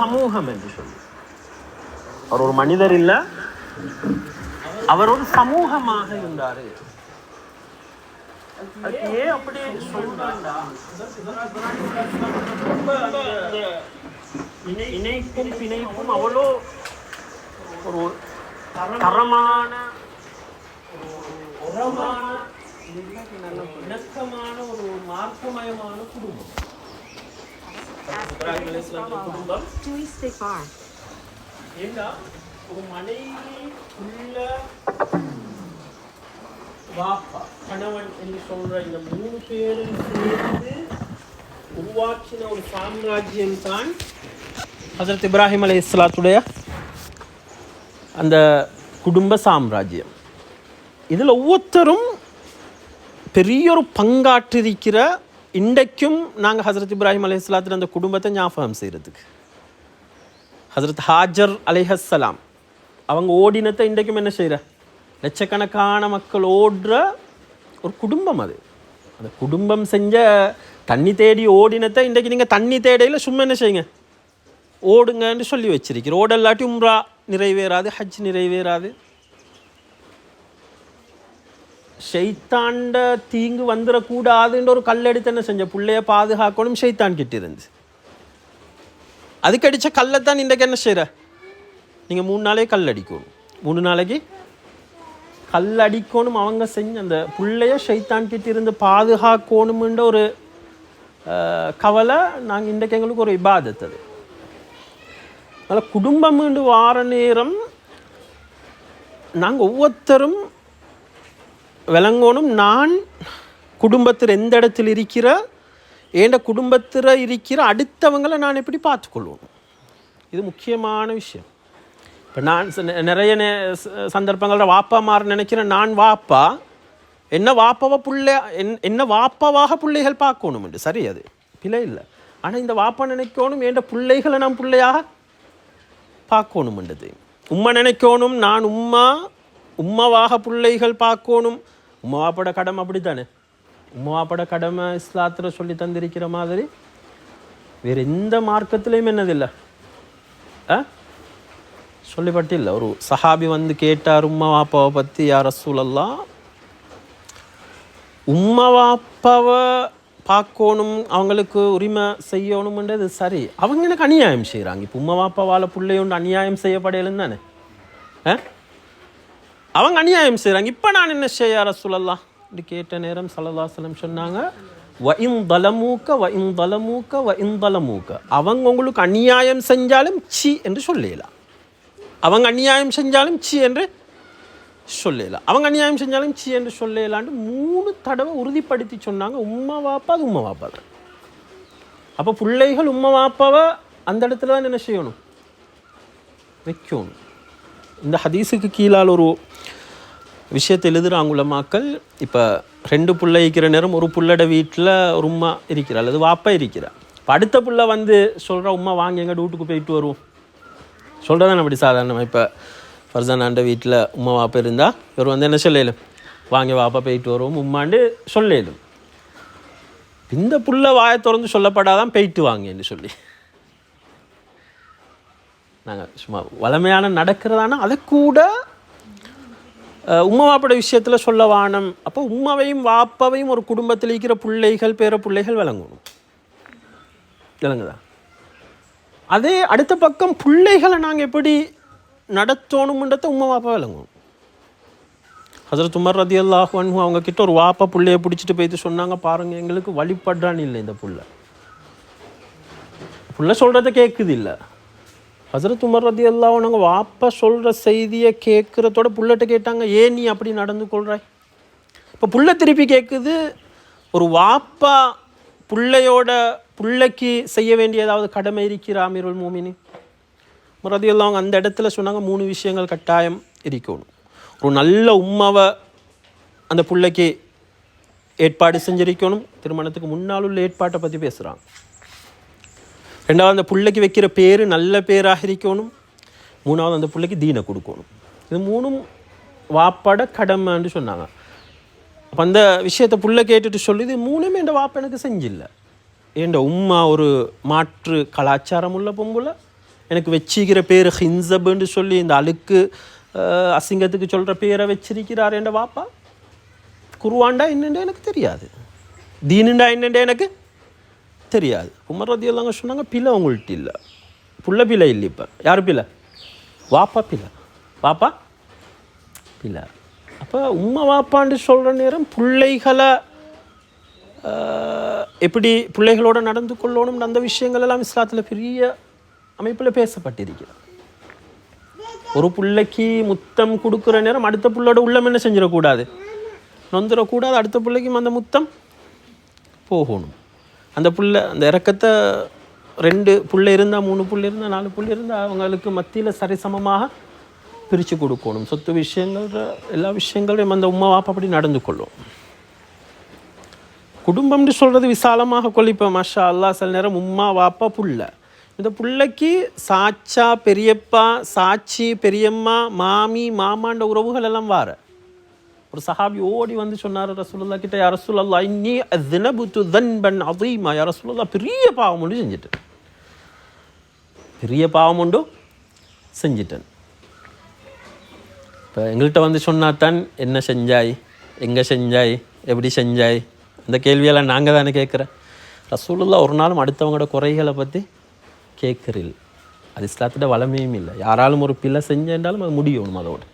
சமூகம் என்று சொல்லி. அவர் ஒரு மனிதர் இல்ல அவர் ஒரு சமூகமாக இருந்தாரு. ஏன் அப்படி இணைப்பும் பிணைப்பும் அவ்வளோ ஒரு தரமான ஒரு உரமான இணக்கமான ஒரு மார்க்கமயமான குடும்பம். வாப்பா கணவன் என்று சொல்ற இந்த மூணு பேரும் சேர்ந்து உருவாக்கின ஒரு சாம்ராஜ்யம் தான் ஹசரத் இப்ராஹிம் அலை இஸ்லாத்துடைய அந்த குடும்ப சாம்ராஜ்யம். இதில் ஒவ்வொருத்தரும் பெரிய ஒரு பங்காற்றிருக்கிற இன்றைக்கும் நாங்கள் ஹசரத் இப்ராஹிம் அலை இஸ்லாத்தின் அந்த குடும்பத்தை ஞாபகம் செய்கிறதுக்கு ஹசரத் ஹாஜர் அலைஹஸ்ஸலாம் அவங்க ஓடினத்தை இன்றைக்கும் என்ன செய்கிற லட்சக்கணக்கான மக்கள் ஓடுற ஒரு குடும்பம் அது அந்த குடும்பம் செஞ்ச தண்ணி தேடி ஓடினத்தை இன்றைக்கு நீங்கள் தண்ணி தேடையில் சும்மா என்ன செய்யுங்க ஓடுங்கன்னு சொல்லி வச்சிருக்கிறோம் ஓடல்லாட்டி உம்ரா நிறைவேறாது ஹஜ் நிறைவேறாது ஷெய்தாண்ட தீங்கு வந்துடக்கூடாதுன்ற ஒரு கல்லெடுத்து என்ன செஞ்ச? பிள்ளைய பாதுகாக்கணும் ஷெய்தான் கிட்ட இருந்து அதுக்கு அடித்த கல்லை தான் இன்றைக்கு என்ன செய்கிற நீங்கள் மூணு நாளே கல் அடிக்கணும் மூணு நாளைக்கு கல் அடிக்கணும் அவங்க செஞ்சு அந்த பிள்ளைய ஷைத்தான் கிட்ட இருந்து பாதுகாக்கணும்ன்ற ஒரு கவலை நாங்கள் இன்றைக்கு எங்களுக்கு ஒரு இபாதத் அது. அதனால் குடும்பம்னு வார நேரம் நாங்கள் ஒவ்வொருத்தரும் விளங்கணும். நான் குடும்பத்தில் எந்த இடத்தில் இருக்கிற ஏண்ட குடும்பத்தில் இருக்கிற அடுத்தவங்களை நான் எப்படி பார்த்துக்கொள்ளணும் இது முக்கியமான விஷயம். இப்போ நான் நிறைய நே சந்தர்ப்பங்களில் வாப்பா மாற நினைக்கிறேன் நான் வாப்பா என்ன வாப்பாவை பிள்ளை என் என்ன வாப்பாவாக பிள்ளைகள் பார்க்கணும் என்று? சரி அது பிழை இல்லை. ஆனால் இந்த வாப்பா நினைக்கணும் ஏண்ட பிள்ளைகளை நான் பிள்ளையாக பார்க்கணும்ன்றது உம்மா நினைக்கணும் நான் உம்மா உம்மாவாக பிள்ளைகள் பார்க்கணும். உம்மாவாப்பட கடமை அப்படி தானே உம்மாவாப்பட கடமை இஸ்லாத்தில் சொல்லி தந்திருக்கிற மாதிரி வேறு எந்த மார்க்கத்துலேயும் என்னதில்லை. ஆ? சொல்லிப்பட்டு இல்லை ஒரு சஹாபி வந்து கேட்டார் உம்மா வாப்பாவை பற்றி யார் ரசூலல்லாம் உம்மா வாப்பாவை பார்க்கணும் அவங்களுக்கு உரிமை செய்யணும்ன்றது சரி. அவங்க எனக்கு அநியாயம் செய்கிறாங்க இப்போ உம்மா வாப்பாவால் பிள்ளையோண்டு அநியாயம் செய்யப்படையலன்னு தானே ஆ? அவங்க அநியாயம் செய்கிறாங்க இப்போ நான் என்ன செய்ய ரசூலல்லாம் இப்படி கேட்ட நேரம் சலதாசலம் சொன்னாங்க வ இன் தலமூக்க வ இன் தலமூக்க அவங்க உங்களுக்கு அநியாயம் செஞ்சாலும் சி என்று சொல்லலாம் அவங்க அநியாயம் செஞ்சாலும் சி என்று சொல்லலாம் அவங்க அநியாயம் செஞ்சாலும் சி என்று சொல்லலான்ட்டு மூணு தடவை உறுதிப்படுத்தி சொன்னாங்க. உம்மா வாப்பா அது உம்மா வாப்பா தான். அப்போ பிள்ளைகள் உம்மா வாப்பாவை அந்த இடத்துல தான் என்ன செய்யணும்? வைக்கணும். இந்த ஹதீஸுக்கு கீழால் ஒரு விஷயத்தை எழுதுகிறாங்க உலமாக்கள். இப்போ ரெண்டு பிள்ளை இருக்கிற நேரம் ஒரு புள்ளட வீட்டில் ஒரு உம்மா இருக்கிற அல்லது வாப்பா இருக்கிற இப்போ அடுத்த புள்ள வந்து சொல்கிற உம்மா வாங்க எங்கள் வீட்டுக்கு போயிட்டு வருவோம். சொல்கிறதான அப்படி சாதாரணமாக இப்போ ஃபர்சான் ஆண்ட வீட்டில் உம்மா வாப்பா இருந்தால் இவர் வந்து என்ன சொல்லலும் வாங்க வாப்பா போயிட்டு வருவோம். உம்மாண்டு சொல்லலும். இந்த புள்ள வாயை திறந்து சொல்லப்படாதான் போயிட்டு வாங்கன்னு சொல்லி. நாங்கள் சும்மா வளமையான நடக்கிறதானா? அதை கூட அஹ், விஷயத்தில் சொல்ல வானம். அப்போ உம்மாவையும் வாப்பாவையும் ஒரு குடும்பத்தில் இருக்கிற பிள்ளைகள் பேர பிள்ளைகள் விளங்கணும். விளங்குதா? அதே அடுத்த பக்கம் பிள்ளைகளை நாங்கள் எப்படி நடத்தணும்ன்றத உம்மா வாப்பா விளங்கணும். ஹசரத் உமர் ரதி அல்லாஹ் அவங்க கிட்ட ஒரு வாப்பா பிள்ளைய பிடிச்சிட்டு போயிட்டு சொன்னாங்க பாருங்கள் எங்களுக்கு வழிபடுறான்னு இல்லை இந்த புள்ள. புள்ள சொல்கிறத கேட்குது இல்லை. ஹசரத் உமர் ரதி அல்லாஹ் வாப்பா சொல்கிற செய்தியை கேட்குறதோட புள்ளட்ட கேட்டாங்க. ஏன் நீ அப்படி நடந்து கொள்கிறாய் இப்போ புள்ள திருப்பி கேட்குது ஒரு வாப்பா பிள்ளையோட புள்ளைக்கு செய்ய வேண்டிய ஏதாவது கடமை இருக்கிறா அமீருல் மூமினி ரதி அவங்க அந்த இடத்துல சொன்னாங்க மூணு விஷயங்கள் கட்டாயம் இருக்கணும். ஒரு நல்ல உம்மாவை அந்த புள்ளைக்கு ஏற்பாடு செஞ்சிருக்கணும். திருமணத்துக்கு முன்னால் உள்ள ஏற்பாட்டை பற்றி பேசுகிறாங்க ரெண்டாவது அந்த பிள்ளைக்கு வைக்கிற பேர் நல்ல பேராக இருக்கணும். மூணாவது அந்த பிள்ளைக்கு தீனை கொடுக்கணும். இது மூணும் வாப்பாட கடமைன்னு சொன்னாங்க. அப்போ அந்த விஷயத்தை புள்ள கேட்டுட்டு சொல்லுது மூணுமே என் வாப்பா எனக்கு செஞ்சில்லை. என் உம்மா ஒரு மாற்று கலாச்சாரம் உள்ள பொம்புல? எனக்கு வச்சிக்கிற பேர் ஹின்சப்னு சொல்லி இந்த அழுக்கு அசிங்கத்துக்கு சொல்கிற பேரை வச்சிருக்கிறார் என் வாப்பா? குருவாண்டா என்னென்று எனக்கு தெரியாது. தீனுண்டா என்னென்று எனக்கு தெரியாது. உமர் ரதி எல்லாங்க சொன்னாங்க பிள்ளை அவங்கள்ட்ட இல்லை. புள்ள பிள்ளை இல்லை இப்போ. யார் பிள்ளை? வாப்பா பிள்ளை. வாப்பா? பிள்ளை. அப்போ உம்மா வாப்பான்னு சொல்கிற நேரம் பிள்ளைகளை எப்படி பிள்ளைகளோட நடந்து கொள்ளணும் அந்த விஷயங்கள் எல்லாம் இஸ்லாத்தில் பெரிய அமைப்பில் பேசப்பட்டிருக்கிறது. ஒரு பிள்ளைக்கு முத்தம் கொடுக்குற நேரம் அடுத்த பிள்ளையோட உள்ளம் என்ன செஞ்சிடக்கூடாது? நொந்துடக்கூடாது அடுத்த பிள்ளைக்கும் அந்த முத்தம் போகணும். அந்த புள்ள அந்த இறக்கத்தை ரெண்டு புள்ள இருந்தால் மூணு புள்ள இருந்தால் நாலு புள்ள இருந்தால் அவங்களுக்கு மத்தியில் சரிசமமாக பிரித்து கொடுக்கணும். சொத்து விஷயங்கள் எல்லா விஷயங்களையும் அந்த உமா வாப்பா அப்படி நடந்து கொள்ளும். குடும்பம்னு சொல்கிறது விசாலமாக கொள்ளிப்போம் மஷா அல்லாஹ் சில நேரம் உம்மா வாப்பா புள்ள இந்த புள்ளைக்கு சாச்சா பெரியப்பா சாச்சி பெரியம்மா மாமி மாமான்ற உறவுகள் எல்லாம் வார. ஒரு சஹாபி ஓடி வந்து சொன்னார் ரசூலுல்லா கிட்ட யா ரசூலல்லா இன்னி தினபுத்து தன்பன் அதீமா யா ரசூலல்லா பெரிய பாவம் ஒன்று செஞ்சுட்டேன். பெரிய பாவம் உண்டு செஞ்சிட்டேன். இப்போ எங்கள்கிட்ட வந்து சொன்னாதான் என்ன செஞ்சாய்? எங்கே செஞ்சாய்? எப்படி செஞ்சாய்? அந்த கேள்வியெல்லாம் நாங்கள் தானே கேட்குறேன் ரசூலுல்லா ஒரு நாளும் அடுத்தவங்களோட குறைகளை பற்றி கேட்குறில் அது இஸ்லாத்தோட வளமையும் இல்லை. யாராலும் ஒரு பிள்ளை செஞ்சேன்றாலும் அது முடியணும் அதோடு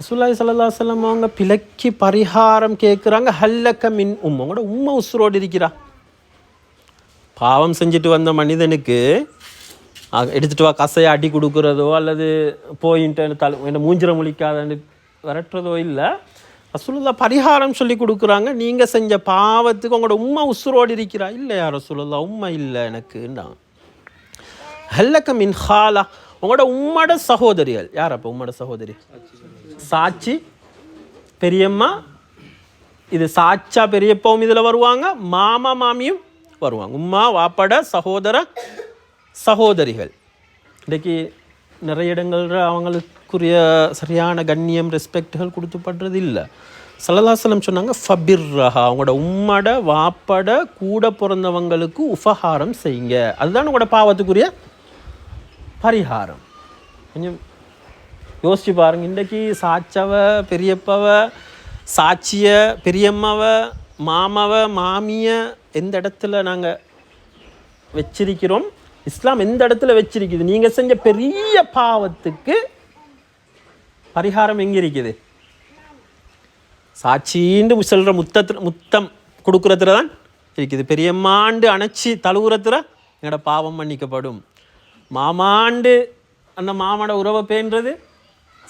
ரசூல்லாய் சல்லா சொல்லம் அவங்க பிழைக்கு பரிகாரம் கேட்குறாங்க. ஹல்லக்க மின் உம் உங்களோட உம்மை உசுரோடு இருக்கிறா. பாவம் செஞ்சுட்டு வந்த மனிதனுக்கு அ- எடுத்துட்டு வா கசையை அடி கொடுக்குறதோ அல்லது போயின்ட்டு தலை என்ன மூஞ்சிர முழிக்காதன்னு விரட்டுறதோ இல்லை. ரசூலுல்லா பரிகாரம் சொல்லி கொடுக்குறாங்க. நீங்கள் செஞ்ச பாவத்துக்கு உங்களோட உம்மை உசுரோடு இருக்கிறா. இல்லையா ரசூலுல்லா உண்மை இல்லை எனக்குன்னா ஹல்லக்க மின் ஹாலா. உங்களோட உம்மட சகோதரிகள். யார் அப்போ உம்மட சகோதரி? சாட்சி பெரியம்மா இது சாச்சா பெரியப்பாவும் இதில் வருவாங்க மாமா மாமியும் வருவாங்க. உம்மா வாப்பட சகோதர சகோதரிகள். இன்றைக்கி நிறைய இடங்களில் அவங்களுக்குரிய சரியான கண்ணியம் ரெஸ்பெக்டுகள் கொடுத்துப்படுறது இல்லை சலதாசலம் சொன்னாங்க ஃபபிர் ரஹா அவங்களோட உம்மட வாப்பட கூட பிறந்தவங்களுக்கு உபகாரம் செய்யுங்க. அதுதான் உங்களோட பாவத்துக்குரிய பரிகாரம். கொஞ்சம் யோசிச்சு பாருங்க இன்றைக்கி சாச்சவ பெரியப்பவ சாட்சிய பெரியம்மாவ மாமாவ மாமிய எந்த இடத்துல நாங்கள் வச்சிருக்கிறோம்? இஸ்லாம் எந்த இடத்துல வச்சிருக்குது? நீங்கள் செஞ்ச பெரிய பாவத்துக்கு பரிகாரம் எங்கே இருக்குது சாட்சின்னு சொல்கிற முத்தத்தில் முத்தம் கொடுக்குறதுல தான் இருக்குது. பெரியம்மாண்டு அணைச்சி தழுவுறதுல எங்களோட பாவம் மன்னிக்கப்படும். மாமாண்டு அந்த மாமோட உறவை பேன்றது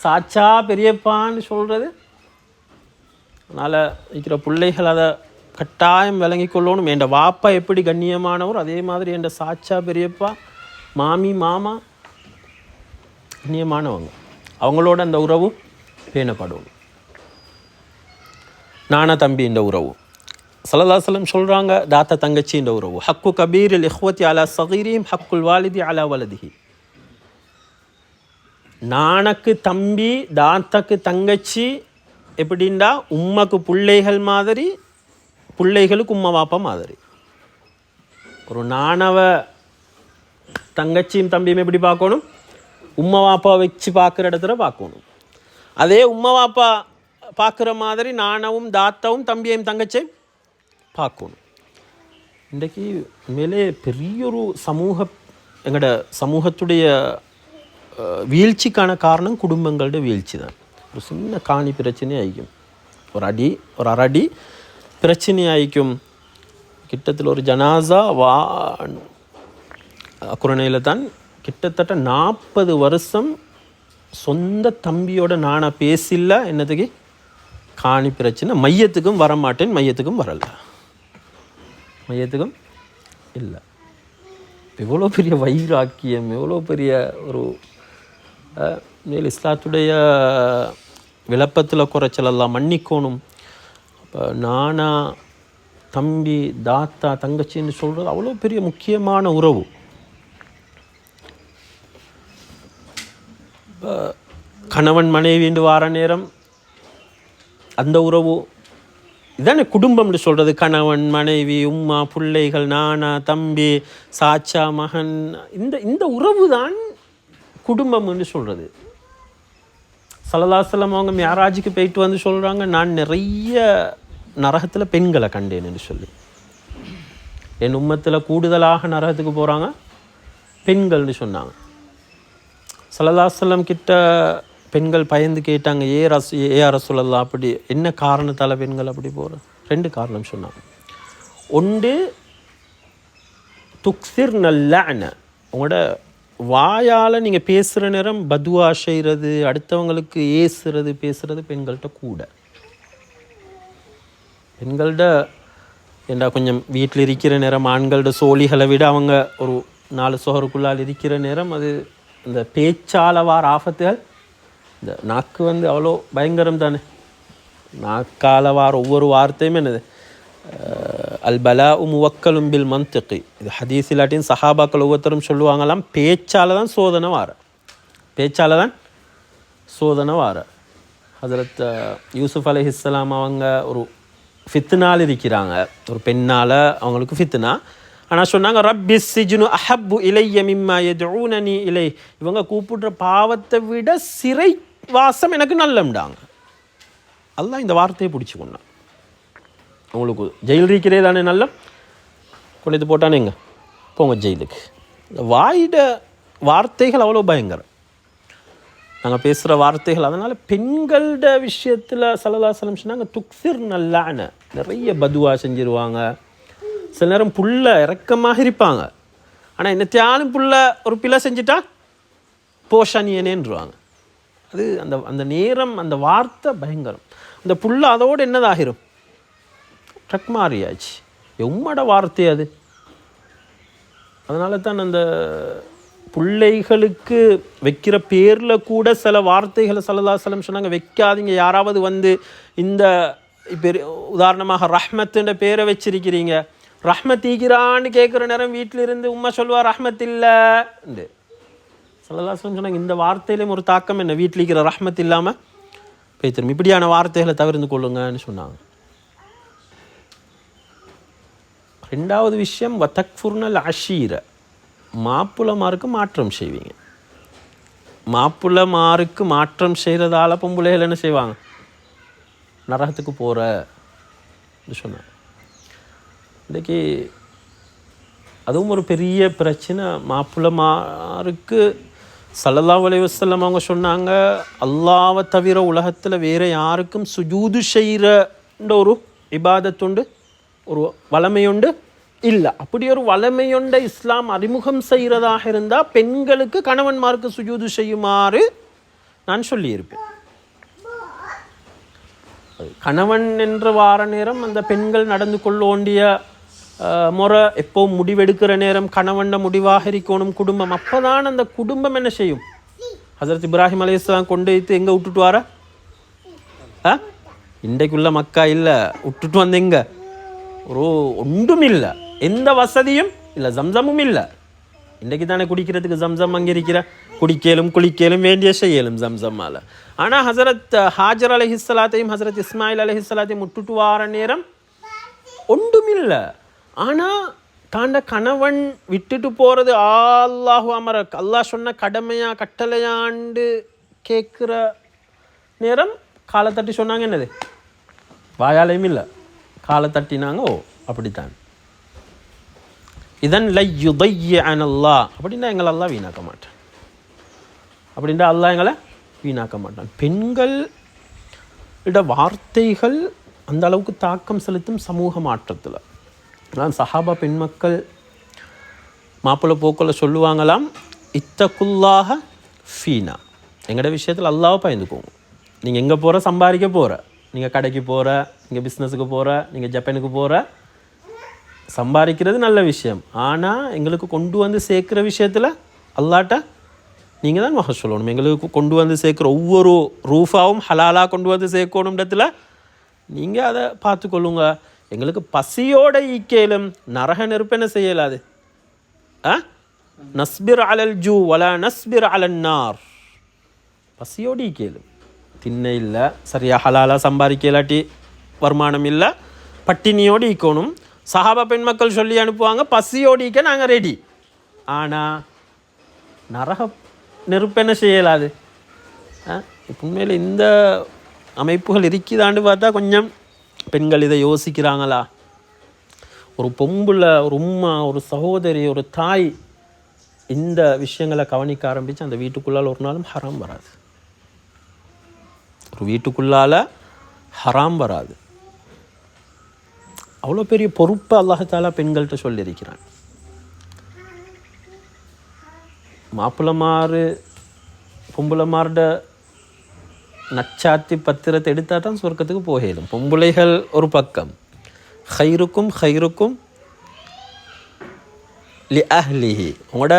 சாச்சா பெரியப்பான்னு சொல்கிறது அதனால் இருக்கிற பிள்ளைகள் அதை கட்டாயம் விளங்கி கொள்ளணும். என் வாப்பா எப்படி கண்ணியமானவர் அதே மாதிரி என் சாச்சா பெரியப்பா மாமி மாமா கண்ணியமானவங்க. அவங்களோட அந்த உறவு பேணப்படும் நானா தம்பி இந்த உறவு. சலதாசலம் சொல்கிறாங்க தாத்தா தங்கச்சி இந்த உறவு. ஹக்கு கபீர் இஹ்வத்தி அலா சகீரியும் ஹக்குல் வாலிதி அலா வலதிஹி. நானக்கு தம்பி தாத்தக்கு தங்கச்சி எப்படின்னா உம்மக்கு பிள்ளைகள் மாதிரி பிள்ளைகளுக்கு உம்மா வாப்பா மாதிரி. ஒரு நாணவ தங்கச்சியும் தம்பியும் எப்படி பார்க்கணும்? உம்மா வாப்பா வச்சு பார்க்குற இடத்துல பார்க்கணும். அதே உம்மா வாப்பா பார்க்குற மாதிரி நாணவும் தாத்தாவும் தம்பியையும் தங்கச்சியும் பார்க்கணும். இன்றைக்கு மேலே பெரிய ஒரு சமூக எங்களோட சமூகத்துடைய வீழ்ச்சிக்கான காரணம் குடும்பங்களோட வீழ்ச்சி தான். ஒரு சின்ன காணி பிரச்சனை ஆயிக்கும் ஒரு அடி ஒரு அரடி பிரச்சனை ஆயிக்கும் கிட்டத்தில் ஒரு ஜனாசா வா குரணையில் தான் கிட்டத்தட்ட நாற்பது வருஷம் சொந்த தம்பியோட நானாக பேசில்ல என்னதுக்கு காணி பிரச்சனை. மையத்துக்கும் வரமாட்டேன் மையத்துக்கும் வரல. மையத்துக்கும் இல்லை. எவ்வளோ பெரிய வைராக்கியம் எவ்வளோ பெரிய ஒரு மேல் இஸ்லாத்துடைய விளப்பத்தில் குறைச்சலெல்லாம் மன்னிக்கணும். அப்போ நானா தம்பி தாத்தா தங்கச்சின்னு சொல்கிறது அவ்வளோ பெரிய முக்கியமான உறவு. இப்போ கணவன் மனைவி என்று வார நேரம் அந்த உறவு இதானே குடும்பம்னு சொல்கிறது கணவன் மனைவி உம்மா பிள்ளைகள் நானா தம்பி சாச்சா மகன் இந்த இந்த உறவு தான் குடும்பம்னு சொல்கிறது சலதாசலம் அவங்க மேராஜுக்கு போயிட்டு வந்து சொல்கிறாங்க நான் நிறைய நரகத்தில் பெண்களை கண்டேன்னு சொல்லி. என் உம்மத்தில் கூடுதலாக நரகத்துக்கு போகிறாங்க பெண்கள்னு சொன்னாங்க. சலதாசலம் கிட்ட பெண்கள் பயந்து கேட்டாங்க ஏ ரஸ் ஏ அரசுலல்லா அப்படி என்ன காரணத்தால் பெண்கள் அப்படி போகிற ரெண்டு காரணம் சொன்னாங்க. ஒன்று துக்சிர் நல்ல உங்களோட வாயால் நீங்கள் பேசுகிற நேரம் பதுவா செய்கிறது அடுத்தவங்களுக்கு ஏசுறது பேசுகிறது பெண்கள்கிட்ட கூட. பெண்கள்கிட்ட ஏண்டா கொஞ்சம் வீட்டில் இருக்கிற நேரம் ஆண்கள்கிட்ட சோழிகளை விட அவங்க ஒரு நாலு சோகருக்குள்ளால் இருக்கிற நேரம் அது இந்த பேச்சால் வார ஆபத்துகள் இந்த நாக்கு வந்து அவ்வளோ பயங்கரம் தானே நாக்கால வார ஒவ்வொரு வார்த்தையும் என்னது? அல்பலா அல் பலா முவக்கலும் பில் மந்திக்கு இது ஹதீஸ் இல்லாட்டியும் சஹாபாக்கள் ஒவ்வொருத்தரும் சொல்லுவாங்களாம் பேச்சால் தான் சோதனை வார பேச்சால் தான் சோதனை வார ஹசரத் யூசுஃப் இஸ்லாம் அவங்க ஒரு ஃபித்னால் இருக்கிறாங்க ஒரு பெண்ணால் அவங்களுக்கு ஃபித்னா ஆனால் சொன்னாங்க ரப்பி சிஜுனு அஹப்பு இலைய மிம்மா எதுனி இலை இவங்க கூப்பிடுற பாவத்தை விட சிறை வாசம் எனக்கு நல்லம்டாங்க அல்லாஹ் இந்த வார்த்தையை பிடிச்சி கொண்டான் உங்களுக்கு ஜெயில் இருக்கிறே தானே நல்ல? கொண்டு இது போட்டானேங்க போங்க ஜெயிலுக்கு இந்த வாயிட வார்த்தைகள் அவ்வளோ பயங்கரம். நாங்கள் பேசுகிற வார்த்தைகள் அதனால் பெண்களோட விஷயத்தில் சலதாசலம் சொன்னாங்க துக்சிர் நல்லான நிறைய பதுவா செஞ்சிருவாங்க. சில நேரம் புள்ள இறக்கமாக இருப்பாங்க. ஆனால் என்னத்தையாலும் புள்ள ஒரு பிள்ளை செஞ்சுட்டா போஷானியனேன்றுவாங்க. அது அந்த அந்த நேரம் அந்த வார்த்தை பயங்கரம். அந்த புள்ள அதோடு என்னதாகிரும்? ட்ரக் மாறியாச்சு எம்மட வார்த்தை அது? அதனால தான் அந்த பிள்ளைகளுக்கு வைக்கிற பேரில் கூட சில வார்த்தைகளை சலதாசலம் சொன்னாங்க வைக்காதீங்க. யாராவது வந்து இந்த இப்போ உதாரணமாக ரஹ்மத்துன்ற பேரை வச்சிருக்கிறீங்க. ரஹ்மத் ஈகிறான்னு கேட்குற நேரம் வீட்டில் இருந்து உம்மா சொல்வா ரஹ்மத் இல்லைண்டு சலதாசலம் சொன்னாங்க இந்த வார்த்தையிலையும் ஒரு தாக்கம் என்ன? வீட்டில் இருக்கிற ரஹ்மத் இல்லாமல் பேத்திரும் இப்படியான வார்த்தைகளை தவிர்த்து கொள்ளுங்கன்னு சொன்னாங்க. ரெண்டாவது விஷயம் வத்தக்ஃபுர்னல் அஷீர. மாப்பிளமாருக்கு மாற்றம் செய்வீங்க. மாப்பிளமாருக்கு மாற்றம் செய்கிறதால பொம்பளைகள் என்ன செய்வாங்க? நரகத்துக்கு போகிற சொன்னாங்க இன்றைக்கி அதுவும் ஒரு பெரிய பிரச்சனை. மாப்பிளமாருக்கு சல்லல்லா அலைஹி அவங்க சொன்னாங்க அல்லாவை தவிர உலகத்தில் வேறு யாருக்கும் சுஜூது செய்கிற ஒரு இபாதத்துண்டு ஒரு வளமையுண்டு? இல்லை. அப்படி ஒரு வளமையொண்ட இஸ்லாம் அறிமுகம் செய்கிறதாக இருந்தால் பெண்களுக்கு கணவன்மார்க்கு சுஜூது செய்யுமாறு நான் சொல்லியிருப்பேன். கணவன் என்ற வார நேரம் அந்த பெண்கள் நடந்து கொள்ள வேண்டிய முறை எப்போ முடிவெடுக்கிற நேரம் கணவன்ட முடிவாக இருக்கணும் குடும்பம். அப்போதான் அந்த குடும்பம் என்ன செய்யும்? ஹசரத் இப்ராஹிம் அலையாம் கொண்டு வைத்து எங்கே விட்டுட்டு வார? ஆ இன்றைக்குள்ள மக்கா இல்லை. விட்டுட்டு வந்தீங்க. ஒரு ஒன்றும் இல்லை எந்த வசதியும் இல்லை ஜம்சமும் இல்லை. இன்றைக்கு தானே குடிக்கிறதுக்கு ஜம்சம் அங்கே இருக்கிற? குடிக்கலும் குளிக்கலும் வேண்டிய செய்யலும் ஜம்சம்மால் ஆனால் ஹசரத் ஹாஜர் அலஹிஸ்லாத்தையும் ஹசரத் இஸ்மாயில் அலஹிஸ்லாத்தையும் விட்டுட்டு வார நேரம் ஒன்றும் இல்லை ஆனால் தாண்ட கணவன் விட்டுட்டு போகிறது ஆல்லாஹு அமர அல்லாஹ் சொன்ன கடமையா கட்டளையாண்டு கேட்குற நேரம் காலை தட்டி சொன்னாங்க என்னது? வாயாலையும் இல்லை. காலை தட்டினாங்க ஓ அப்படித்தான். இதன் லை யுதைய அனல்லா அப்படின்னா எங்களை அல்லா வீணாக்க மாட்டான். அப்படின்ட்டு அல்லாஹ் எங்களை வீணாக்க மாட்டான். பெண்கள் இட வார்த்தைகள் அந்த அளவுக்கு தாக்கம் செலுத்தும் சமூக மாற்றத்தில். நான் சஹாபா பெண் மக்கள் மாப்பிள்ளை போக்கில் சொல்லுவாங்களாம் இத்தக்குல்லாக ஃபீனா. எங்களோட விஷயத்தில் அல்லாவை பயந்துக்கோங்க நீங்கள் எங்கே போகிற சம்பாதிக்க போகிற நீங்கள் கடைக்கு போகிற நீங்கள் பிஸ்னஸுக்கு போகிற நீங்கள் ஜப்பானுக்கு போகிற சம்பாதிக்கிறது நல்ல விஷயம். ஆனால் எங்களுக்கு கொண்டு வந்து சேர்க்குற விஷயத்தில் அல்லாட்ட நீங்கள் தான் மக சொல்லணும் எங்களுக்கு கொண்டு வந்து சேர்க்குற ஒவ்வொரு ரூஃபாவும் ஹலாலாக கொண்டு வந்து சேர்க்கணுன்றதுல நீங்கள் அதை பார்த்துக்கொள்ளுங்க எங்களுக்கு பசியோட ஈக்கேலும் நரக நெருப்பென செய்யலாது ஆ? நஸ்பிர் அலல் ஜூ வலா நஸ்பிர் அலன் நார். பசியோடு ஈக்கேலும். தின்ன இல்லை சரியாக ஹலாலாக சம்பாதிக்க இல்லாட்டி வருமானம் இல்லை பட்டினியோடு இக்கணும். சஹாபா பெண் மக்கள் சொல்லி அனுப்புவாங்க பசியோடு இக்க நாங்கள் ரெடி ஆனால் நரக நெருப்பு என்ன செய்யலாது உண்மையில் இந்த அமைப்புகள் இருக்குதான்னு பார்த்தா கொஞ்சம் பெண்கள் இதை யோசிக்கிறாங்களா? ஒரு பொம்புள்ள ஒரு உம்மா ஒரு சகோதரி ஒரு தாய் இந்த விஷயங்களை கவனிக்க ஆரம்பித்து அந்த வீட்டுக்குள்ளால் ஒரு நாளும் ஹராம் வராது. ஒரு வீட்டுக்குள்ளால் ஹராம் வராது. அவ்வளோ பெரிய பொறுப்பை அல்லாஹாலா பெண்கள்கிட்ட சொல்லியிருக்கிறான். மாப்பிள்ளமாறு பொம்புளமாரோட நச்சாத்தி பத்திரத்தை எடுத்தால் தான் சொர்க்கத்துக்கு போகலும் பொம்பளைகள் ஒரு பக்கம். ஹைருக்கும் ஹைருக்கும் லி அஹ்லிஹி. உங்களோட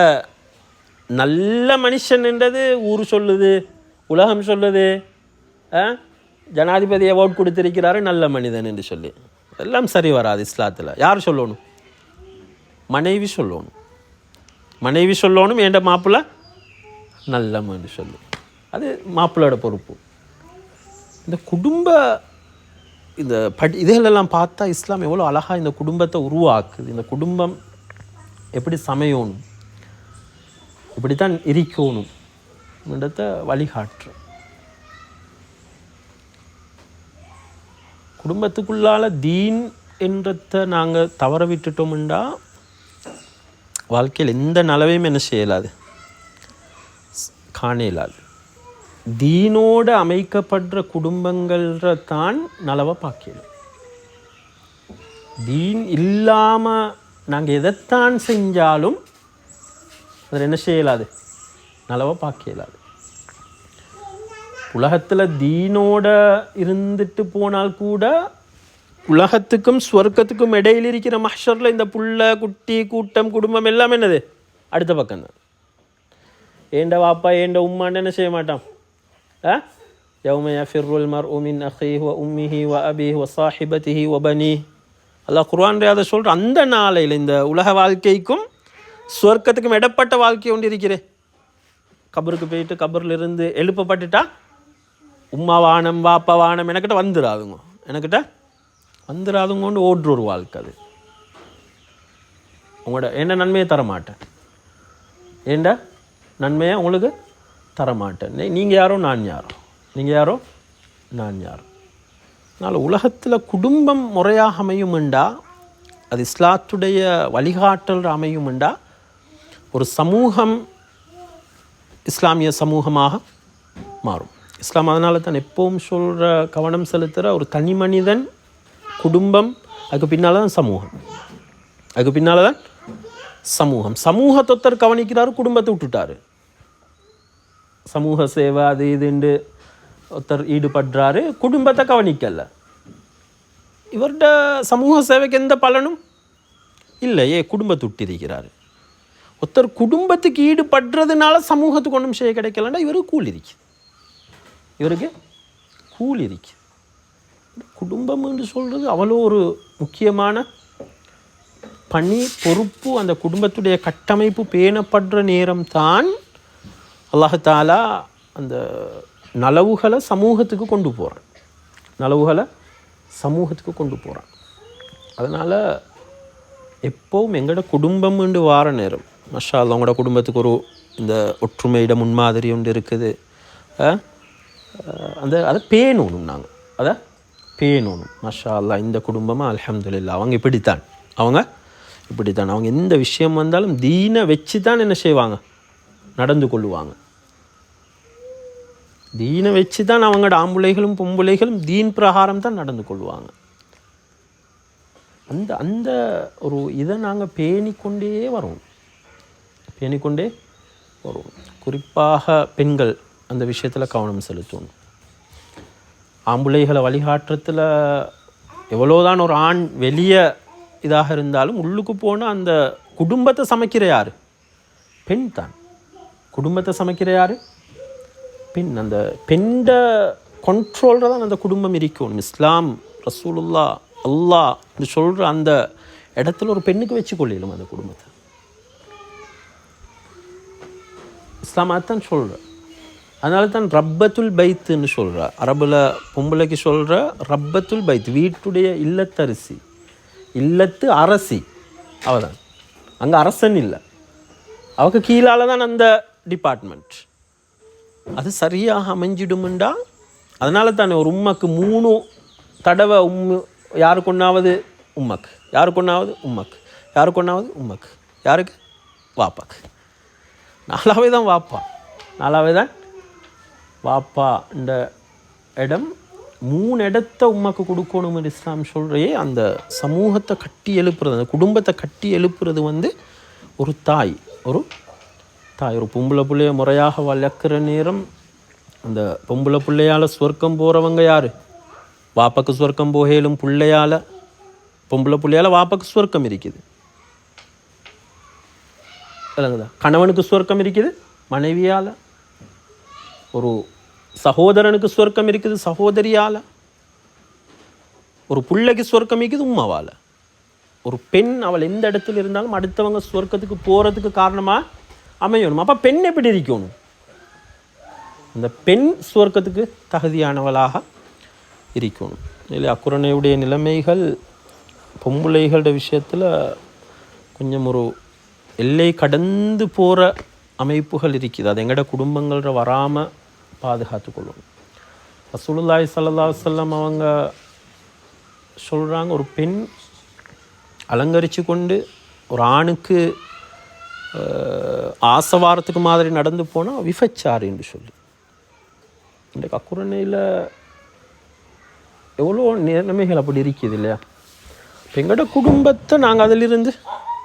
நல்ல மனுஷன்ன்றது ஊர் சொல்லுது உலகம் சொல்லுது ஆ? ஜனாதிபதியை ஓட் கொடுத்திருக்கிறாரு நல்ல மனிதன் என்று சொல்லி. எல்லாம் சரி வராது இஸ்லாத்தில். யார் சொல்லணும்? மனைவி சொல்லணும். மனைவி சொல்லணும் என்ற மாப்பிள்ளை? நல்லமன்னு சொல்லு. அது மாப்பிள்ளையோட பொறுப்பு. இந்த குடும்ப இந்த படி இதைகளெல்லாம் பார்த்தா இஸ்லாம் எவ்வளோ அழகாக இந்த குடும்பத்தை உருவாக்குது. இந்த குடும்பம் எப்படி சமையணும் இப்படி தான் இருக்கணும். இடத்த வழிகாட்டுற குடும்பத்துக்குள்ளால தீன் என்றத்தை நாங்கள் தவற விட்டுட்டோம்ண்டா வாழ்க்கையில் எந்த நலவையும் என்ன செய்யலாது. காண இயலாது. தீனோடு அமைக்கப்படுற குடும்பங்கள்ற தான் நலவை பார்க்கலாம் தீன் இல்லாமல் நாங்கள் எதைத்தான் செஞ்சாலும் அதில் என்ன செய்யலாது? நலவை பார்க்க இயலாது உலகத்தில் தீனோட இருந்துட்டு போனால் கூட உலகத்துக்கும் ஸ்வர்க்கத்துக்கும் இடையில் இருக்கிற மஹ்ஷரில் இந்த புள்ள குட்டி கூட்டம் குடும்பம் எல்லாம் என்னது? அடுத்த பக்கம்தான் ஏண்ட வாப்பா ஏண்ட உம்மான்னு என்ன செய்ய மாட்டான்? ஆ? யௌம ஃபிர்ருல் மர் உமின் அஹி வ உம்மிஹி வ அபி வ சாஹிபத்திஹி வ பனி. அல்லாஹ் குர்ஆன் அதை அந்த நாளையில் இந்த உலக வாழ்க்கைக்கும் ஸ்வர்க்கத்துக்கும் இடப்பட்ட வாழ்க்கை ஒன்று இருக்கிறே கபருக்கு போயிட்டு கபரில் இருந்து எழுப்பப்பட்டுட்டா உம்மா வானம் வாப்பா வானம் எனக்கிட்ட வந்துடாதுங்க எனக்கிட்ட வந்துடாதுங்கன்னு ஓடுற ஒரு வாழ்க்கை அது. உங்களோட என்ன நன்மையை தரமாட்டேன்? ஏண்டா? நன்மையை உங்களுக்கு தரமாட்டேன். நீங்கள் யாரோ நான் யாரோ. நீங்கள் யாரோ நான் யாரோ. அதனால் உலகத்தில் குடும்பம் முறையாக அமையுமெண்டா அது இஸ்லாத்துடைய வழிகாட்டல் அமையுமெண்டா ஒரு சமூகம் இஸ்லாமிய சமூகமாக மாறும். இஸ்லாம் அதனால தான் எப்பவும் சொல்கிற கவனம் செலுத்துகிற ஒரு தனி மனிதன் குடும்பம் அதுக்கு பின்னால் தான் சமூகம். அதுக்கு பின்னால் தான் சமூகம். சமூகத்தொத்தர் கவனிக்கிறாரு குடும்பத்தை விட்டுட்டாரு. சமூக சேவை அது இதுண்டு ஒருத்தர் ஈடுபடுறாரு குடும்பத்தை கவனிக்கல. இவர்கிட்ட சமூக சேவைக்கு எந்த பலனும் இல்லையே குடும்பத்தை விட்டிருக்கிறாரு. ஒருத்தர் குடும்பத்துக்கு ஈடுபடுறதுனால சமூகத்துக்கு ஒன்றும் செய்ய கிடைக்கலன்னா இவர் கூலி இருக்கு இவருக்கு கூலி இருக்கு. குடும்பம் என்று சொல்கிறது அவ்வளோ ஒரு முக்கியமான பணி பொறுப்பு அந்த குடும்பத்துடைய கட்டமைப்பு பேணப்படுற நேரம் தான் அல்லாஹாலா அந்த நலவுகளை சமூகத்துக்கு கொண்டு போகிறான் நலவுகளை சமூகத்துக்கு கொண்டு போகிறான் அதனால் எப்போவும் எங்களோட குடும்பம் என்று வார நேரம் மஷா அவங்களோட குடும்பத்துக்கு ஒரு இந்த ஒற்றுமையிட முன்மாதிரி ஒன்று இருக்குது. அந்த அதை பேணணும் நாங்கள் அதை பேணணும். மஷா அல்லாஹ் இந்த குடும்பமாக அலமதுல்லா அவங்க இப்படித்தான். அவங்க இப்படித்தான். அவங்க எந்த விஷயம் வந்தாலும் தீனை வச்சு தான் என்ன செய்வாங்க? நடந்து கொள்ளுவாங்க. தீனை வச்சு தான் அவங்களோட ஆம்புலைகளும் பொம்புலைகளும் தீன் பிரகாரம் தான் நடந்து கொள்வாங்க அந்த அந்த ஒரு இதை நாங்கள் பேணிக்கொண்டே வரோம். பேணிக்கொண்டே வரும். குறிப்பாக பெண்கள். அந்த விஷயத்தில் கவனம் செலுத்தணும். ஆம்புளைகளை வழிகாட்டுறதுல எவ்வளோதான் ஒரு ஆண் வெளியே இதாக இருந்தாலும் உள்ளுக்கு போனால் அந்த குடும்பத்தை சமைக்கிற யார்? பெண் தான். குடும்பத்தை சமைக்கிற யார்? பெண். அந்த பெண்ட கண்ட்ரோலில் தான் அந்த குடும்பம் இருக்கணும் இஸ்லாம் ரசூலுல்லா அல்லாஹ் என்று சொல்கிற அந்த இடத்துல ஒரு பெண்ணுக்கு வச்சு கொள்ளிடும் அந்த குடும்பத்தை. இஸ்லாமாக தான் சொல்கிறேன் அதனால தான் ரப்பத்துல் பைத்துன்னு சொல்கிறா அரபில் பொம்பளைக்கு சொல்கிற ரப்பத்துல் பைத் வீட்டுடைய இல்லத்தரிசி இல்லத்து அரசி அவதான் அங்கே அரசன் இல்லை. அவக்கு கீழால தான் அந்த டிபார்ட்மெண்ட் அது சரியாக அமைஞ்சிடுமுண்டா அதனால தானே ஒரு உம்மக்கு மூணு தடவை உம்மு யாருக்கு ஒன்றாவது உம்மக்கு. யாருக்கு ஒன்றாவது உம்மக்கு. யாருக்கு ஒன்றாவது உம்மக்கு. யாருக்கு? வாப்பாக்கு. நாலாவே தான் வாப்பா. நாலாவே தான் பாப்பா இந்த இடம் மூணு இடத்த உமக்கு கொடுக்கணும்னு இஸ்லாம் சொல்கிறையே அந்த சமூகத்தை கட்டி எழுப்புறது அந்த குடும்பத்தை கட்டி எழுப்புறது வந்து ஒரு தாய் ஒரு தாய் ஒரு பொம்பளை பிள்ளைய முறையாக வளர்க்குற நேரம் அந்த பொம்பளை பிள்ளையால் சொர்க்கம் போகிறவங்க யார்? வாப்பக்கு சொர்க்கம் போகலும் பிள்ளையால் பொம்பளை பிள்ளையால் வாப்பக்கு சொர்க்கம் இருக்குது. விளங்குதா? கணவனுக்கு சொர்க்கம் இருக்குது மனைவியால். ஒரு சகோதரனுக்கு சொர்க்கம் இருக்குது சகோதரியால். ஒரு பிள்ளைக்கு சொர்க்கம் இருக்குது உம்மாவால். ஒரு பெண் அவள் எந்த இடத்துல இருந்தாலும் அடுத்தவங்க சொர்க்கத்துக்கு போகிறதுக்கு காரணமாக அமையணும். அப்போ பெண் எப்படி இருக்கணும்? அந்த பெண் சுவர்க்கத்துக்கு தகுதியானவளாக இருக்கணும். இல்லை அக்குரணையுடைய நிலைமைகள் பொம்பளைகளோட விஷயத்தில் கொஞ்சம் ஒரு எல்லை கடந்து போகிற அமைப்புகள் இருக்குது. அது எங்களோட குடும்பங்கள வராமல் பாதுகாத்து கொள்ளணும் ரசூலுல்லாய் சல்லா சொல்லம் அவங்க சொல்கிறாங்க ஒரு பெண் அலங்கரித்து கொண்டு ஒரு ஆணுக்கு ஆசவாரத்துக்கு மாதிரி நடந்து போனால் விபச்சாரின்னு சொல்லி. இன்றைக்கு அக்குரணையில் எவ்வளோ நிலைமைகள் அப்படி இருக்குது இல்லையா? இப்போ எங்களோட குடும்பத்தை நாங்கள் அதிலிருந்து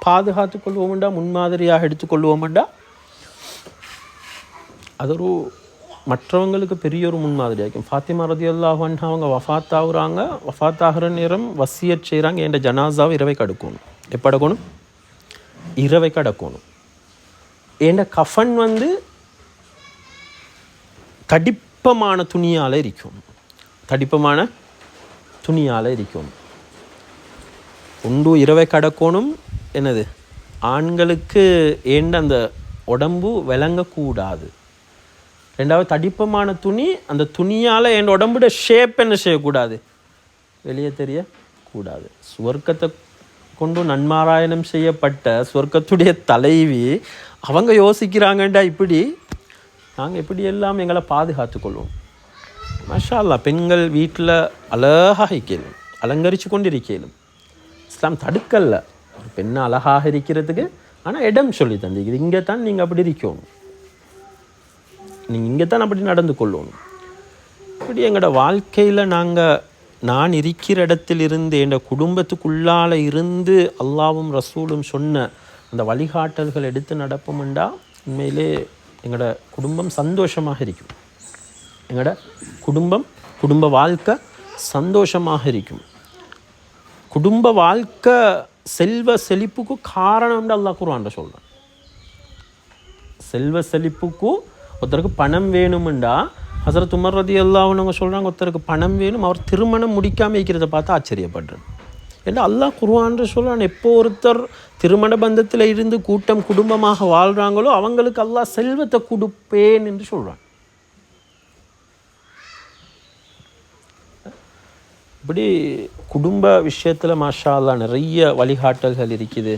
பாதுகாத்து கொள்வோம்டா முன்மாதிரியாக எடுத்துக்கொள்வோம்டா. அது ஒரு மற்றவங்களுக்கு பெரிய ஒரு முன்மாதிரியாகும் ஃபாத்திமா ரதி அல்லாஹன் அவங்க வஃத் ஆகுறாங்க வஃத் ஆகிற நேரம் வசியச் செய்கிறாங்க என் ஜனாசாவை இரவை கடக்கணும். எப்போ அடக்கணும்? இரவை கடக்கணும். என் கஃபன் வந்து தடிப்பமான துணியால் இருக்கும் தடிப்பமான துணியால் இருக்கும் உண்டு இரவை கடக்கணும். என்னது? ஆண்களுக்கு ஏண்ட அந்த உடம்பு விளங்கக்கூடாது. ரெண்டாவது தடிப்பமான துணி அந்த துணியால் என் உடம்புட ஷேப் என்ன செய்யக்கூடாது? வெளியே தெரியக்கூடாது. சுவர்க்கத்தை கொண்டு நன்மாராயணம் செய்யப்பட்ட சுவர்க்கத்துடைய தலைவி அவங்க யோசிக்கிறாங்கண்டா இப்படி. நாங்கள் இப்படி எல்லாம் எங்களை பாதுகாத்து கொள்வோம் மஷா அல்லாஹ் பெண்கள் வீட்டில் அழகாக இருக்கலும் அலங்கரித்து கொண்டு இருக்கலும் இஸ்லாம் தடுக்கல்ல. ஒரு பெண்ணை அழகாக இருக்கிறதுக்கு ஆனால் இடம் சொல்லி தந்திக்குது இங்கே தான் நீங்கள் அப்படி இருக்கணும். நீங்கள் இங்கே தான் அப்படி நடந்து கொள்ளணும். இப்படி எங்களோட வாழ்க்கையில் நாங்கள் நான் இருக்கிற இடத்திலிருந்து என் குடும்பத்துக்குள்ளால இருந்து அல்லாவும் ரசூலும் சொன்ன அந்த வழிகாட்டல்கள் எடுத்து நடப்போம்ண்டா உண்மையிலே எங்களோட குடும்பம் சந்தோஷமாக இருக்கும். எங்களோட குடும்பம் குடும்ப வாழ்க்கை சந்தோஷமாக இருக்கும். குடும்ப வாழ்க்கை செல்வ செழிப்புக்கு காரணம்னு அல்லாஹ் குர்ஆன்ல சொல்கிறேன் செல்வ செழிப்புக்கும் ஒருத்தருக்கு பணம் வேணுமெண்டா? ஹசரத் உமர் ரதி அல்லாஹ்னவங்க சொல்கிறாங்க ஒருத்தருக்கு பணம் வேணும் அவர் திருமணம் முடிக்காமல் இருக்கிறத பார்த்து ஆச்சரியப்படுறேன் ஏன்னா அல்லாஹ் குர்ஆன்ல சொல்கிறான் எப்போ ஒருத்தர் திருமண பந்தத்தில் இருந்து கூட்டம் குடும்பமாக வாழ்கிறாங்களோ அவங்களுக்கு அல்லாஹ் செல்வத்தை கொடுப்பேன் என்று சொல்கிறான் இப்படி குடும்ப விஷயத்தில் மாஷா அல்லா நிறைய வழிகாட்டல்கள் இருக்குது.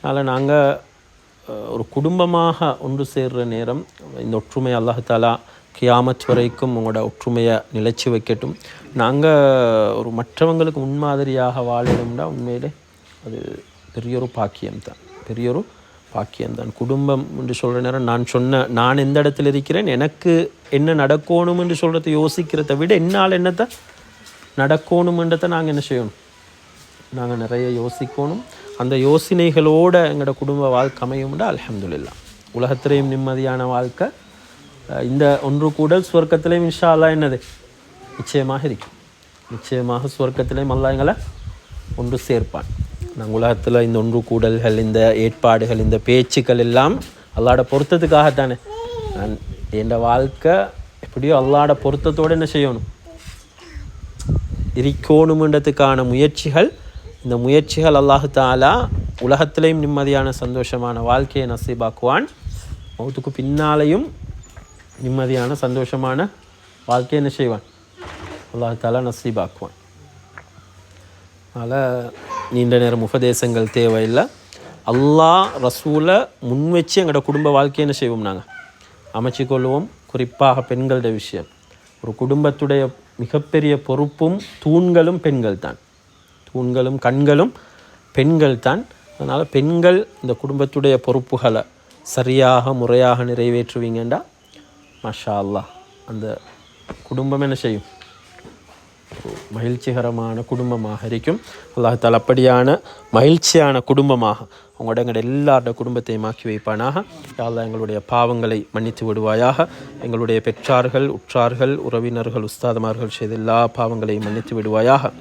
அதனால் நாங்கள் ஒரு குடும்பமாக ஒன்று சேர்ற நேரம் இந்த ஒற்றுமை அல்லாஹாலா கியாமத் வரைக்கும் உங்களோட ஒற்றுமையை நிலைச்சி வைக்கட்டும். நாங்கள் ஒரு மற்றவங்களுக்கு முன்மாதிரியாக வாழணும்னா உண்மையிலே அது பெரிய ஒரு பாக்கியம்தான். பெரிய ஒரு பாக்கியம்தான். குடும்பம் என்று சொல்கிற நேரம் நான் சொன்ன நான் எந்த இடத்துல இருக்கிறேன் எனக்கு என்ன நடக்கணும் என்று சொல்கிறத யோசிக்கிறத விட என்னால் என்னத்தை நடக்கணுமன்றதை நாங்கள் என்ன செய்யணும்? நாங்கள் நிறைய யோசிக்கணும். அந்த யோசனைகளோட எங்களோட குடும்ப வாழ்க்கை அமையும்டா அல்ஹம்துலில்லா. உலகத்திலேயும் நிம்மதியான வாழ்க்கை. இந்த ஒன்று கூடல் சுவர்க்கத்திலேயும் இன்ஷா அல்லாஹ் என்னது? நிச்சயமாக இருக்கும். நிச்சயமாக சுவர்க்கத்திலேயும் அல்லா எங்களை ஒன்று சேர்ப்பான். நாங்கள் உலகத்தில் இந்த ஒன்று கூடல்கள் இந்த ஏற்பாடுகள் இந்த பேச்சுக்கள் எல்லாம் அல்லாட பொருத்தத்துக்காகத்தானே. நான் என் வாழ்க்கை எப்படியோ அல்லாட பொருத்தத்தோடு என்ன செய்யணும்? இருக்கணுமென்றதுக்கான முயற்சிகள் இந்த முயற்சிகள் அல்லாஹு தாலா உலகத்திலையும் நிம்மதியான சந்தோஷமான வாழ்க்கையை நசீபாக்குவான். மௌத்துக்கு பின்னாலையும் நிம்மதியான சந்தோஷமான வாழ்க்கையை என்ன செய்வான்? அல்லாஹ் தாலா நசீபாக்குவான். அதனால் நீண்ட நேரம் உபதேசங்கள் தேவையில்லை. அல்லாஹ் ரசூலை முன் வச்சு எங்களோட குடும்ப வாழ்க்கையை என்ன செய்வோம் நாங்கள் அமைச்சிக்கொள்வோம். குறிப்பாக பெண்களுடைய விஷயம். ஒரு குடும்பத்துடைய மிகப்பெரிய பொறுப்பும் தூண்களும் பெண்கள் தான் தூண்களும் கண்களும் பெண்கள் தான் அதனால் பெண்கள் இந்த குடும்பத்துடைய பொறுப்புகளை சரியாக முறையாக நிறைவேற்றுவீங்கண்டா? மஷா அல்லாஹ் அந்த குடும்பம் என்ன செய்யும்? மகிழ்ச்சிகரமான குடும்பமாக இருக்கும். அல்லாஹால அப்படியான மகிழ்ச்சியான குடும்பமாக உங்களோட எங்களோட எல்லாரோட குடும்பத்தையும் ஆக்கி வைப்பானாக. யாழ்லா எங்களுடைய பாவங்களை மன்னித்து விடுவாயாக. எங்களுடைய பெற்றார்கள் உற்றார்கள் உறவினர்கள் உஸ்தாதமார்கள் செய்த எல்லா பாவங்களையும் மன்னித்து விடுவாயாக.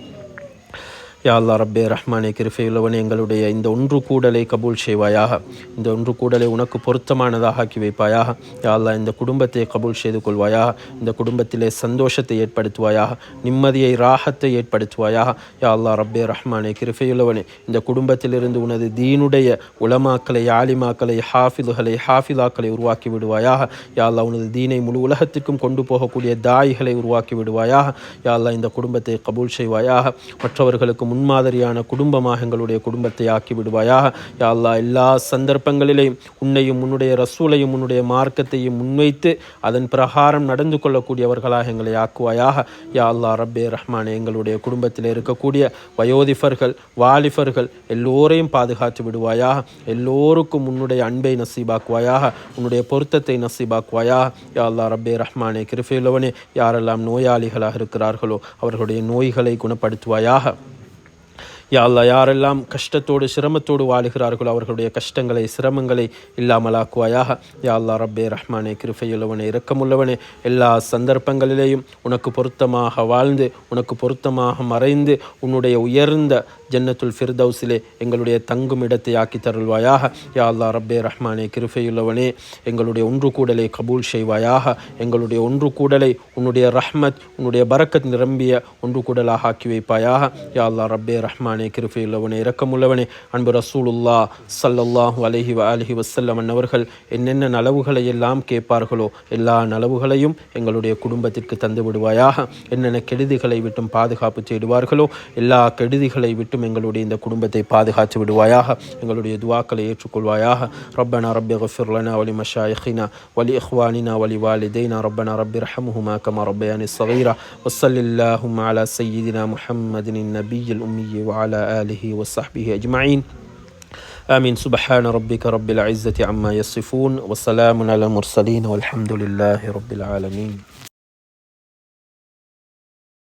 யாழ்லா ரப்பே ரஹ்மானே கிருஃபையுள்ளவனே எங்களுடைய இந்த ஒன்று கூடலை கபூல் செய்வாயாக. இந்த ஒன்று கூடலை உனக்கு பொருத்தமானதாக ஆக்கி வைப்பாயாக. யாழ்லா இந்த குடும்பத்தை கபூல் செய்து கொள்வாயாக. இந்த குடும்பத்திலே சந்தோஷத்தை ஏற்படுத்துவாயாக. நிம்மதியை ராகத்தை ஏற்படுத்துவாயாக. யாழ்லா ரப்பே ரஹ்மானே கிருஃபையுள்ளவனே இந்த குடும்பத்திலிருந்து உனது தீனுடைய உலமாக்களை ஆலிமாக்களை ஹாஃபிதுகளை ஹாஃபிலாக்களை உருவாக்கி விடுவாயாக. யாழ்லா உனது தீனை முழு உலகத்திற்கும் கொண்டு போகக்கூடிய தாய்களை உருவாக்கி விடுவாயாக. யாழ்லா இந்த குடும்பத்தை கபூல் செய்வாயாக. மற்றவர்களுக்கு முன்மாதிரியான குடும்பமாக எங்களுடைய குடும்பத்தை ஆக்கி விடுவாயாக. யா அல்லா எல்லா சந்தர்ப்பங்களிலேயும் உன்னையும் உன்னுடைய ரசூலையும் உன்னுடைய மார்க்கத்தையும் முன்வைத்து அதன் பிரகாரம் நடந்து கொள்ளக்கூடியவர்களாக எங்களை ஆக்குவாயாக. யா அல்லா ரப்பே ரஹ்மானே எங்களுடைய குடும்பத்தில் இருக்கக்கூடிய வயோதிபர்கள் வாலிபர்கள் எல்லோரையும் பாதுகாத்து விடுவாயாக. எல்லோருக்கும் உன்னுடைய அன்பை நசீபாக்குவாயாக உன்னுடைய பொருத்தத்தை நசீபாக்குவாயாக. யா அல்லா ரப்பே ரஹ்மானே கிருஃபையுள்ளவனே யாரெல்லாம் நோயாளிகளாக இருக்கிறார்களோ அவர்களுடைய நோய்களை குணப்படுத்துவாயாக. யா யாரெல்லாம் கஷ்டத்தோடு சிரமத்தோடு வாழுகிறார்களோ அவர்களுடைய கஷ்டங்களை சிரமங்களை இல்லாமலாக்குவாயாக. யா அல்லா ரப்பே ரஹ்மானே கிருஃபையுள்ளவனே இரக்கமுள்ளவனே எல்லா சந்தர்ப்பங்களிலேயும் உனக்கு பொருத்தமாக வாழ்ந்து உனக்கு பொருத்தமாக மறைந்து உன்னுடைய உயர்ந்த ஜன்னத்துல் ஃபிர்தௌஸிலே எங்களுடைய தங்கும் இடத்தை ஆக்கி தருள்வாயாக. யா அல்லா ரப்பே ரஹ்மானே கிருஃபையுள்ளவனே எங்களுடைய ஒன்று கூடலை கபூல் செய்வாயாக. எங்களுடைய ஒன்று கூடலை உன்னுடைய ரஹ்மத் உன்னுடைய பரக்கத் நிரம்பிய ஒன்று கூடலாக ஆக்கி வைப்பாயாக. யா அல்லா ரப்பே ரஹ்மானே கிருஃபையுள்ளவனே இரக்கமுள்ளவனே அன்பு ரசூலுல்லா சல்லல்லாஹு அலஹி வ அலிஹி வசல்லம் அன்னவர்கள் என்னென்ன நலவுகளை எல்லாம் கேட்பார்களோ எல்லா நலவுகளையும் எங்களுடைய குடும்பத்திற்கு தந்து விடுவாயாக என்னென்ன கெடுதிகளை விட்டும் பாதுகாப்பு செய்டுவார்களோ எல்லா கெடுதிகளை விட்டு விட்டும் எங்களுடைய இந்த குடும்பத்தை பாதுகாத்து விடுவாயாக எங்களுடைய துவாக்களை ஏற்றுக்கொள்வாயாக ربنا رب اغفر لنا ولمشايخنا ولإخواننا ولوالدينا ربنا رب ارحمهما كما ربياني صغيرا وصل اللهم على سيدنا محمد النبي الأمي وعلى آله وصحبه أجمعين آمين سبحان ربك رب العزة عما يصفون وسلام على المرسلين والحمد لله رب العالمين